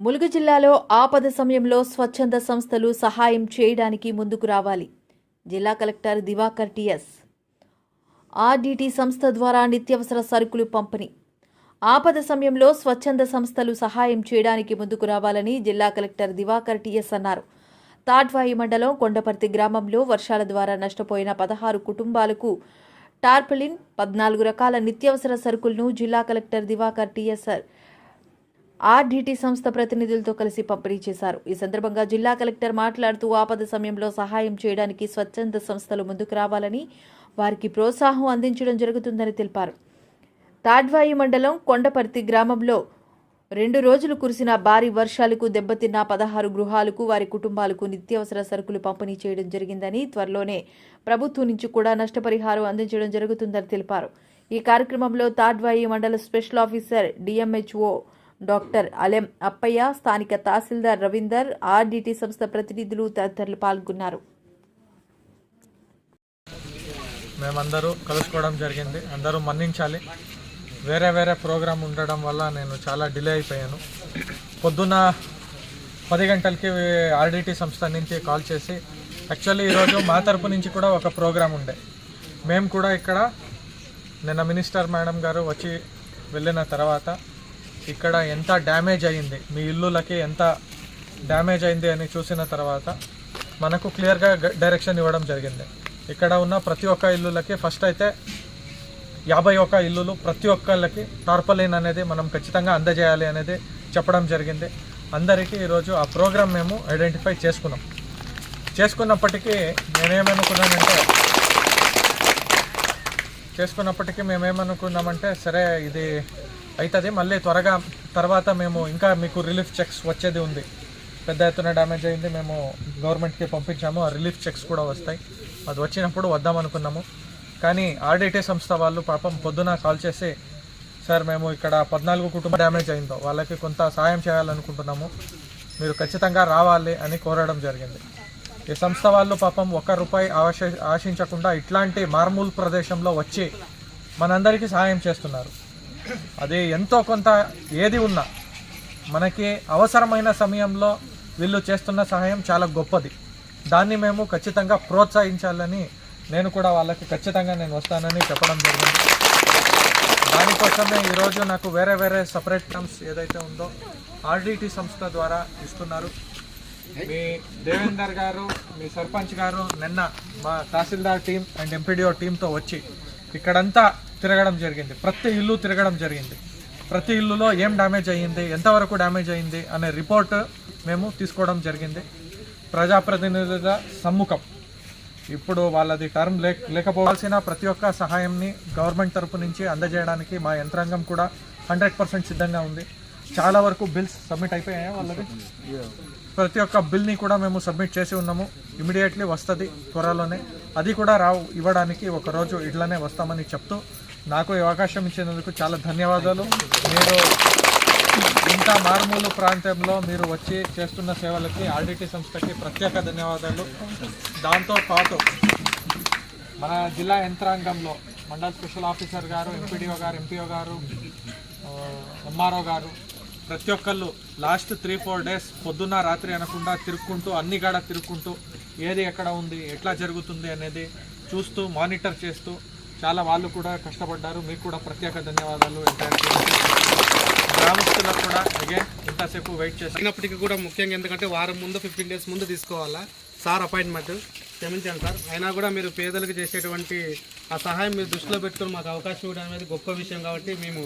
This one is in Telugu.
ములుగు జిల్లాలో ఆపద సమయంలో స్వచ్ఛంద సంస్థలు సహాయం చేయడానికి ముందుకు రావాలి. జిల్లా కలెక్టర్ దివాకర్ టిఎస్. ఆర్డీటీ సంస్థ ద్వారా నిత్యావసర సరుకులు పంపిణీ. ఆపద సమయంలో స్వచ్ఛంద సంస్థలు సహాయం చేయడానికి ముందుకు రావాలని జిల్లా కలెక్టర్ దివాకర్ టిఎస్ అన్నారు. తాడ్వాయి మండలం కొండపర్తి గ్రామంలో వర్షాల ద్వారా నష్టపోయిన పదహారు కుటుంబాలకు టార్పలిన్ పద్నాలుగు రకాల నిత్యావసర సరుకులను జిల్లా కలెక్టర్ దివాకర్ టిఎస్ఆర్ ఆర్డీటీ సంస్థ ప్రతినిధులతో కలిసి పంపిణీ చేశారు. ఈ సందర్భంగా జిల్లా కలెక్టర్ మాట్లాడుతూ ఆపద సమయంలో సహాయం చేయడానికి స్వచ్ఛంద సంస్థలు ముందుకు రావాలని వారికి ప్రోత్సాహం అందించడం జరుగుతుందని తెలిపారు. తాడ్వాయి మండలం కొండపర్తి గ్రామంలో రెండు రోజులు కురిసిన భారీ వర్షాలకు దెబ్బతిన్న పదహారు గృహాలకు వారి కుటుంబాలకు నిత్యావసర సరుకులు పంపిణీ చేయడం జరిగిందని త్వరలోనే ప్రభుత్వం నుంచి కూడా నష్టపరిహారం అందించడం జరుగుతుందని తెలిపారు. ఈ కార్యక్రమంలో తాడ్వాయి మండల special officer DMHO doctor Alem Appayya స్థానిక తహసీల్దార్ రవీందర్ ఆర్డిటి సంస్థ ప్రతినిధులు తదితరులు పాల్గొన్నారు. మేమందరూ కలుసుకోవడం జరిగింది. అందరూ మన్నించాలి. వేరే వేరే ప్రోగ్రాం ఉండడం వల్ల నేను చాలా డిలే అయిపోయాను. పొద్దున్న పది గంటలకి ఆర్డిటి సంస్థ నుంచి కాల్ చేసి యాక్చువల్లీ ఈరోజు మా తరపు నుంచి కూడా ఒక ప్రోగ్రాం ఉండే. మేము కూడా ఇక్కడ నిన్న మినిస్టర్ మేడం గారు వచ్చి వెళ్ళిన తర్వాత ఇక్కడ ఎంత డ్యామేజ్ అయ్యింది? మీ ఇల్లులకి ఎంత డ్యామేజ్ అయింది అని చూసిన తర్వాత మనకు క్లియర్గా డైరెక్షన్ ఇవ్వడం జరిగింది. ఇక్కడ ఉన్న ప్రతి ఒక్క ఇల్లులకి ఫస్ట్ అయితే యాభై ఒక్క ఇల్లులు ప్రతి ఒక్కళ్ళకి టార్పలిన్ అనేది మనం ఖచ్చితంగా అందజేయాలి అనేది చెప్పడం జరిగింది. అందరికీ ఈరోజు ఆ ప్రోగ్రామ్ మేము ఐడెంటిఫై చేసుకున్నాం. చేసుకున్నప్పటికీ మేమేమనుకున్నామంటే చేసుకున్నప్పటికీ మేమేమనుకున్నామంటే సరే ఇది అవుతుంది మళ్ళీ త్వరగా తర్వాత మేము ఇంకా మీకు రిలీఫ్ చెక్స్ వచ్చేది ఉంది. పెద్ద ఎత్తున డ్యామేజ్ అయింది. మేము గవర్నమెంట్కి పంపించాము. ఆ రిలీఫ్ చెక్స్ కూడా వస్తాయి. అది వచ్చినప్పుడు వద్దాం అనుకున్నాము. కానీ ఆర్డిటే సంస్థ వాళ్ళు పాపం పొద్దున కాల్ చేసి సార్ మేము ఇక్కడ పద్నాలుగు కుటుంబ డ్యామేజ్ అయిందో వాళ్ళకి కొంత సాయం చేయాలనుకుంటున్నాము. మీరు ఖచ్చితంగా రావాలి అని కోరడం జరిగింది. ఈ సంస్థ వాళ్ళు పాపం ఒక్క రూపాయి ఆశ ఆశించకుండా ఇట్లాంటి మార్మూల్ ప్రదేశంలో వచ్చి మనందరికీ సహాయం చేస్తున్నారు. అది ఎంతో కొంత ఏది ఉన్నా మనకి అవసరమైన సమయంలో వీళ్ళు చేస్తున్న సహాయం చాలా గొప్పది. దాన్ని మేము ఖచ్చితంగా ప్రోత్సహించాలని నేను కూడా వాళ్ళకి ఖచ్చితంగా నేను వస్తానని చెప్పడం జరిగింది. దానికోసమే ఈరోజు నాకు వేరే వేరే సపరేట్ టర్మ్స్ ఏదైతే ఉందో ఆర్డిటి సంస్థ ద్వారా ఇస్తున్నారు. మీ దేవేందర్ గారు మీ సర్పంచ్ గారు నిన్న మా తహసీల్దార్ టీం అండ్ ఎంపీడీఓ టీంతో వచ్చి ఇక్కడంతా తిరగడం జరిగింది. ప్రతి ఇల్లు తిరగడం జరిగింది. ప్రతి ఇల్లులో ఏం డ్యామేజ్ అయ్యింది? ఎంతవరకు డ్యామేజ్ అయ్యింది? అనే రిపోర్ట్ మేము తీసుకోవడం జరిగింది. ప్రజాప్రతినిధుల సమ్ముఖం. ఇప్పుడు వాళ్ళది టర్మ్ లేక లేకపోవాల్సిన ప్రతి ఒక్క సహాయంని గవర్నమెంట్ తరపు నుంచి అందజేయడానికి మా యంత్రాంగం కూడా హండ్రెడ్ పర్సెంట్ సిద్ధంగా ఉంది. చాలా వరకు బిల్స్ సబ్మిట్ అయిపోయాయి వాళ్ళది ప్రతి ఒక్క బిల్ని కూడా మేము సబ్మిట్ చేసి ఉన్నాము. ఇమీడియట్లీ వస్తుంది త్వరలోనే. అది కూడా రావు ఇవ్వడానికి ఒక రోజు వస్తామని చెప్తూ నాకు ఈ అవకాశం ఇచ్చినందుకు చాలా ధన్యవాదాలు. మీరు ఇంకా మారుమూల ప్రాంతంలో మీరు వచ్చి చేస్తున్న సేవలకి ఆర్డిటి సంస్థకి ప్రత్యేక ధన్యవాదాలు. దాంతోపాటు మన జిల్లా యంత్రాంగంలో మండల్ స్పెషల్ ఆఫీసర్ గారు ఎంపీడీఓ గారు ఎంపీఓ గారు ఎంఆర్ఓ గారు ప్రతి ఒక్కళ్ళు లాస్ట్ త్రీ ఫోర్ డేస్ పొద్దున్న రాత్రి అనకుండా తిరుక్కుంటూ అన్ని కాడ తిరుక్కుంటూ ఏది ఎక్కడ ఉంది ఎట్లా జరుగుతుంది అనేది చూస్తూ మానిటర్ చేస్తూ చాలా వాళ్ళు కూడా కష్టపడ్డారు. మీకు కూడా ప్రత్యేక ధన్యవాదాలు. గ్రామస్తులకు కూడా అగైన్ ఇంతసేపు వెయిట్ చేసి అయినప్పటికీ కూడా ముఖ్యంగా ఎందుకంటే వారం ముందు ఫిఫ్టీన్ డేస్ ముందు తీసుకోవాలా? సార్ అపాయింట్మెంట్ క్షమించాను సార్. అయినా కూడా మీరు పేదలకు చేసేటువంటి ఆ సహాయం మీరు దృష్టిలో పెట్టుకొని మాకు అవకాశం ఇవ్వడం అనేది గొప్ప విషయం కాబట్టి మేము